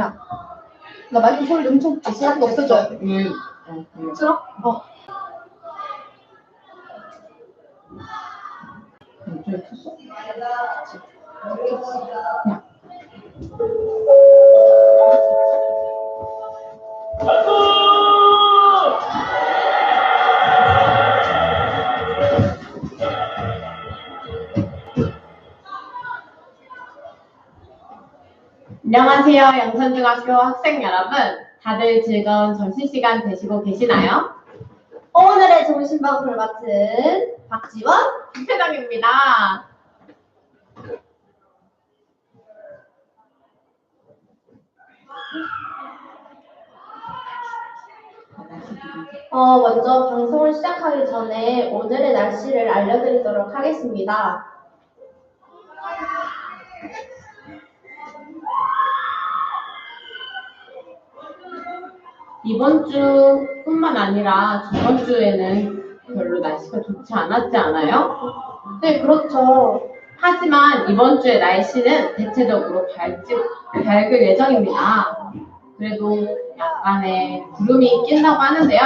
야, 나 마이크 소리 엄청 아시는 거 없어져. 음, 어, 음. 싫어? 어. 야. 안녕하세요. 영천중학교 학생 여러분. 다들 즐거운 점심시간 되시고 계시나요? 오늘의 점심밥을 맡은 박지원. 회장입니다. 어, 먼저 방송을 시작하기 전에 오늘의 날씨를 알려드리도록 하겠습니다. 이번 주뿐만 아니라 저번 주에는 별로 날씨가 좋지 않았지 않아요? 네, 그렇죠. 하지만 이번 주의 날씨는 대체적으로 밝지, 밝을 예정입니다. 그래도 약간의 구름이 낀다고 하는데요.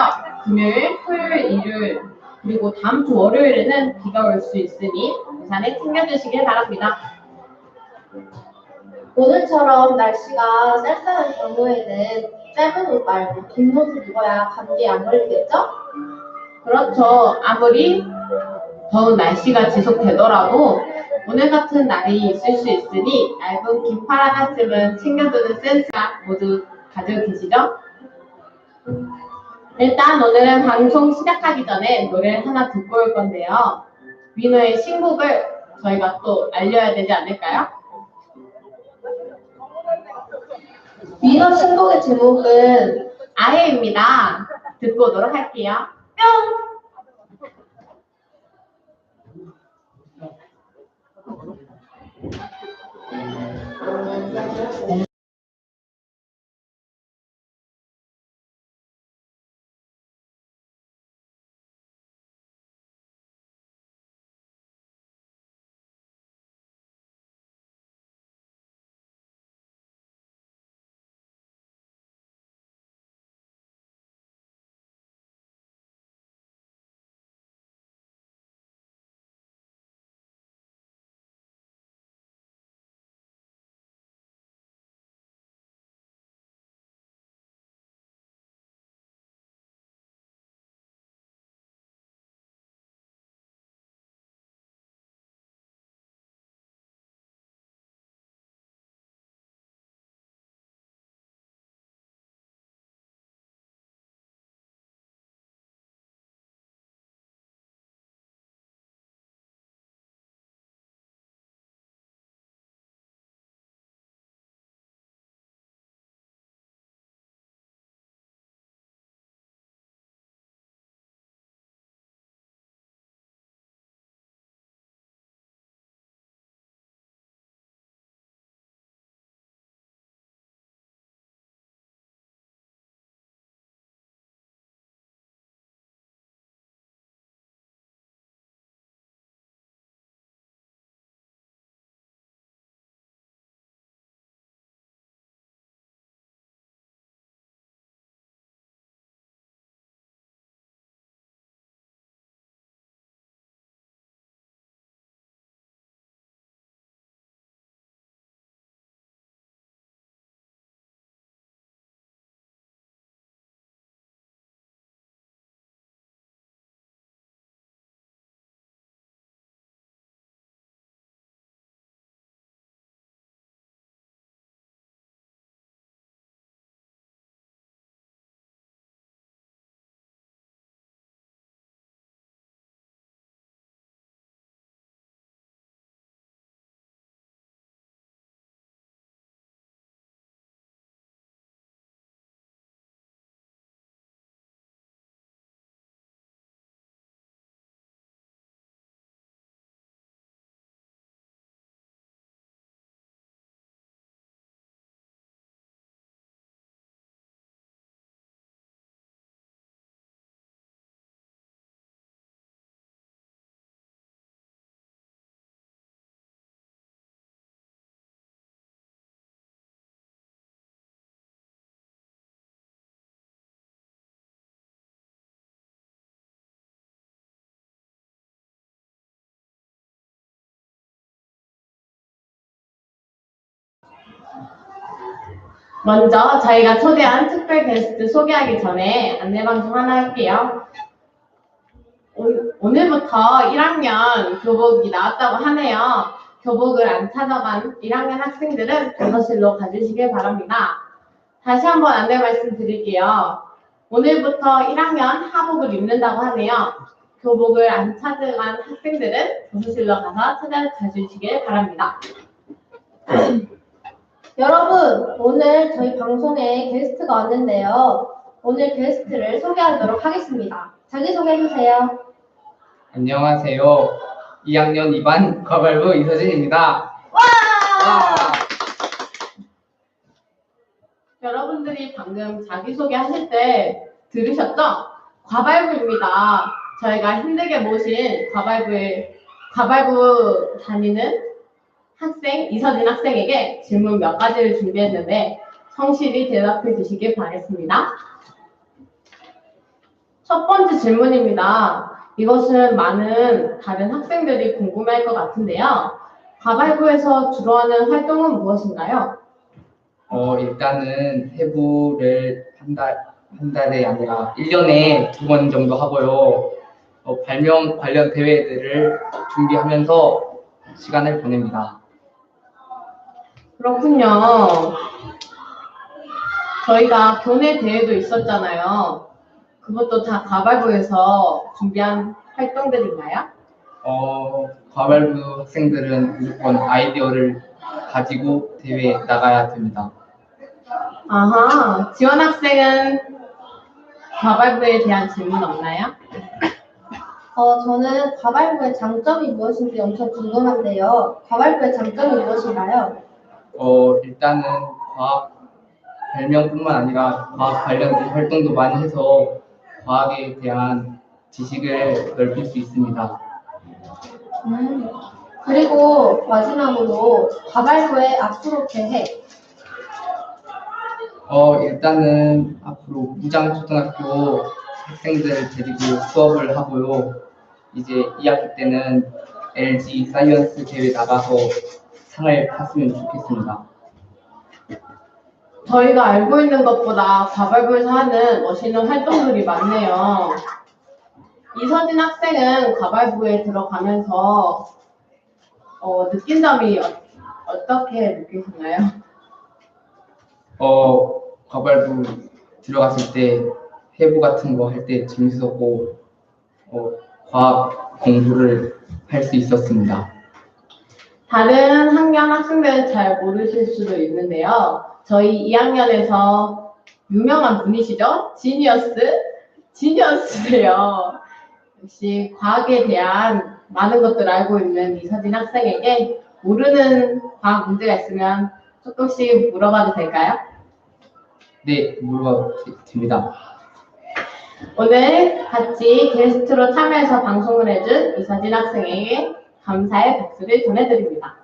금요일, 토요일, 일요일, 그리고 다음 주 월요일에는 비가 올 수 있으니 우산에 챙겨주시길 바랍니다. 오늘처럼 날씨가 쌀쌀한 경우에는 짧은 옷 말고 긴 옷을 입어야 감기에 안 걸리겠죠? 그렇죠. 아무리 더운 날씨가 지속되더라도 오늘 같은 날이 있을 수 있으니 얇은 긴팔 하나쯤은 챙겨두는 센스가 모두 가지고 계시죠? 일단 오늘은 방송 시작하기 전에 노래를 하나 듣고 올 건데요. 위너의 신곡을 저희가 또 알려야 되지 않을까요? 민호 신곡의 제목은 아예입니다. 듣고 오도록 할게요. 뿅! 먼저 저희가 초대한 특별 게스트 소개하기 전에 안내방송 하나 할게요. 오- 오늘부터 1학년 교복이 나왔다고 하네요. 교복을 안 찾아간 1학년 학생들은 교무실로 가주시길 바랍니다. 다시 한번 안내 말씀드릴게요. 오늘부터 1학년 하복을 입는다고 하네요. 교복을 안 찾아간 학생들은 교무실로 가서 찾아가 주시길 바랍니다. 여러분, 오늘 저희 방송에 게스트가 왔는데요. 오늘 게스트를 소개하도록 하겠습니다. 자기소개해주세요. 안녕하세요. 2학년 2반 과발부 이서진입니다. 와! 여러분들이 방금 자기소개 하실 때 들으셨죠? 과발부입니다. 저희가 힘들게 모신 과발부에, 과발부 다니는 학생, 이서진 학생에게 질문 몇 가지를 준비했는데 성실히 대답해 주시길 바라겠습니다. 첫 번째 질문입니다. 이것은 많은 다른 학생들이 궁금해할 것 같은데요. 과발부에서 주로 하는 활동은 무엇인가요? 어, 일단은 해부를 한 달, 한 달이 아니라 1년에 두 번 정도 하고요. 어, 발명 관련 대회들을 준비하면서 시간을 보냅니다. 그렇군요. 저희가 교내 대회도 있었잖아요. 그것도 다 가발부에서 준비한 활동들인가요? 어, 과발부 학생들은 무조건 아이디어를 가지고 대회에 나가야 됩니다. 아하, 지원 학생은 가발부에 대한 질문 없나요? 어, 저는 과발부의 장점이 무엇인지 엄청 궁금한데요. 과발부의 장점이 무엇인가요? 어, 일단은 과학 발명뿐만 아니라 과학 관련 활동도 많이 해서 과학에 대한 지식을 넓힐 수 있습니다. 음, 그리고 마지막으로 과발부의 앞으로 계획. 어, 일단은 앞으로 무장초등학교 학생들을 데리고 수업을 하고요. 이제 2학기 때는 LG 사이언스 대회 나가서 상을 탔으면 좋겠습니다. 저희가 알고 있는 것보다 가발부에서 하는 멋있는 활동들이 많네요. 이서진 학생은 가발부에 들어가면서 어, 느낀 점이 어, 어떻게 느끼셨나요? 어, 과발부 들어갔을 때 해부 같은 거 할 때 재밌었고, 어, 과학 공부를 할 수 있었습니다. 다른 학년 학생들은 잘 모르실 수도 있는데요. 저희 2학년에서 유명한 분이시죠? 지니어스? 지니어스예요. 역시 과학에 대한 많은 것들을 알고 있는 이서진 학생에게 모르는 과학 문제가 있으면 조금씩 물어봐도 될까요? 네, 물어봐도 되- 됩니다. 오늘 같이 게스트로 참여해서 방송을 해준 이서진 학생에게 감사의 박수를 전해드립니다.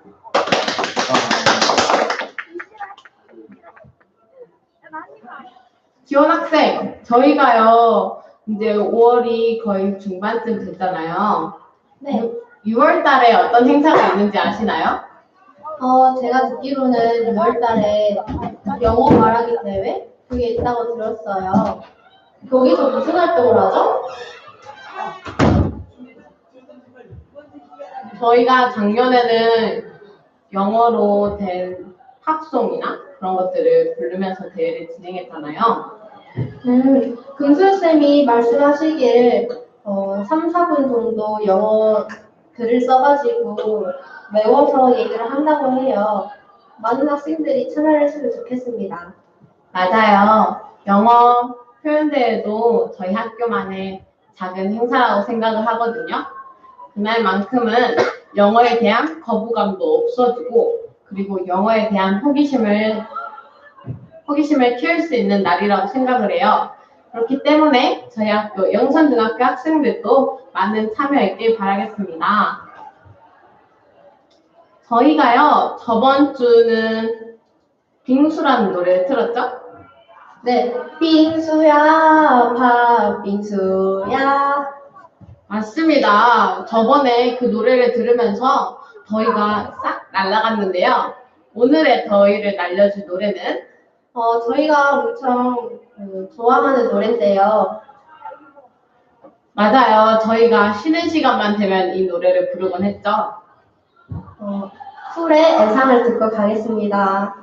지원 학생, 저희가요, 이제 5월이 거의 중반쯤 됐잖아요. 네. 6월 달에 어떤 행사가 있는지 아시나요? 어, 제가 듣기로는 6월 달에 영어 말하기 대회? 그게 있다고 들었어요. 거기서 무슨 활동을 하죠? 저희가 작년에는 영어로 된 팝송이나 그런 것들을 부르면서 대회를 진행했잖아요. 음, 금수쌤이 말씀하시길 어, 3, 4분 정도 영어 글을 써가지고 외워서 얘기를 한다고 해요. 많은 학생들이 참여를 했으면 좋겠습니다. 맞아요. 영어 표현대회도 저희 학교만의 작은 행사라고 생각을 하거든요. 그날만큼은 영어에 대한 거부감도 없어지고 그리고 영어에 대한 호기심을 호기심을 키울 수 있는 날이라고 생각을 해요. 그렇기 때문에 저희 학교 영선중학교 학생들도 많은 참여했길 바라겠습니다. 저희가요 저번 주는 빙수라는 노래를 틀었죠? 네, 빙수야, 팥빙수야. 맞습니다. 저번에 그 노래를 들으면서 더위가 싹 날아갔는데요. 오늘의 더위를 날려줄 노래는 어, 저희가 엄청 그, 좋아하는 노래인데요. 맞아요. 저희가 쉬는 시간만 되면 이 노래를 부르곤 했죠. 어, 쿨의 애상을 듣고 가겠습니다.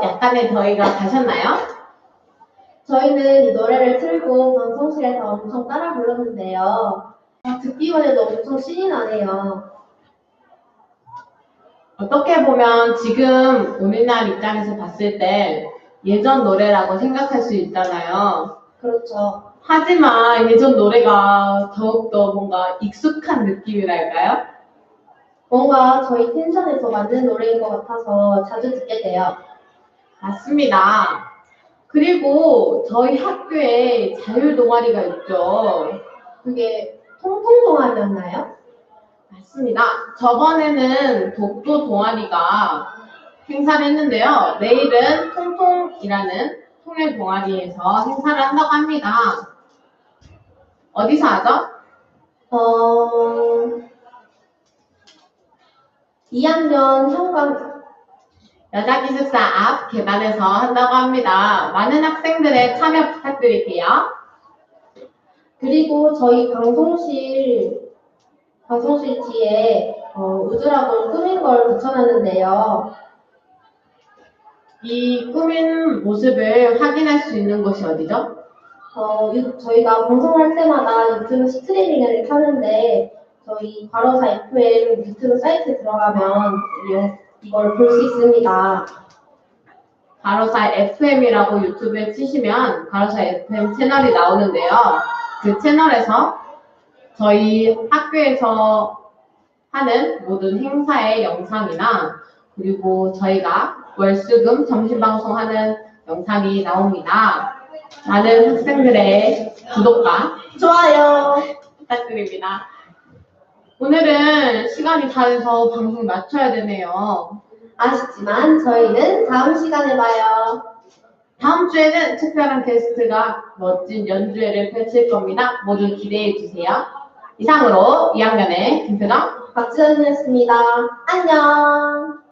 약간의 더위가 가셨나요? 저희는 이 노래를 틀고 방송실에서 엄청 따라 불렀는데요. 아, 듣기만 해도 엄청 신이 나네요. 어떻게 보면 지금 오늘날 입장에서 봤을 때 예전 노래라고 생각할 수 있잖아요. 그렇죠. 하지만 예전 노래가 더욱더 뭔가 익숙한 느낌이랄까요? 뭔가 저희 텐션에 더 맞는 노래인 것 같아서 자주 듣게 돼요. 맞습니다. 그리고 저희 학교에 자율 동아리가 있죠. 그게 통통 동아리였나요? 맞습니다. 저번에는 독도 동아리가 행사를 했는데요. 내일은 통통이라는 통일 동아리에서 행사를 한다고 합니다. 어디서 하죠? 어, 2학년 현관 여자 기숙사 앞 계단에서 한다고 합니다. 많은 학생들의 참여 부탁드릴게요. 그리고 저희 방송실 방송실 뒤에 어, 우주라고 꾸민 걸 붙여놨는데요. 이 꾸민 모습을 확인할 수 있는 곳이 어디죠? 어, 유- 저희가 방송할 때마다 유튜브 스트리밍을 하는데 저희 과로사 FM 유튜브 사이트에 들어가면 이- 이걸 볼 수 있습니다. 가로사 FM이라고 유튜브에 치시면 가로사 FM 채널이 나오는데요. 그 채널에서 저희 학교에서 하는 모든 행사의 영상이나 그리고 저희가 월수금 점심방송 하는 영상이 나옵니다. 많은 학생들의 구독과 좋아요. 부탁드립니다. 오늘은 시간이 다 돼서 방송 맞춰야 되네요. 아쉽지만 저희는 다음 시간에 봐요. 다음 주에는 특별한 게스트가 멋진 연주회를 펼칠 겁니다. 모두 기대해 주세요. 이상으로 2학년의 김표정 박지연이었습니다. 안녕.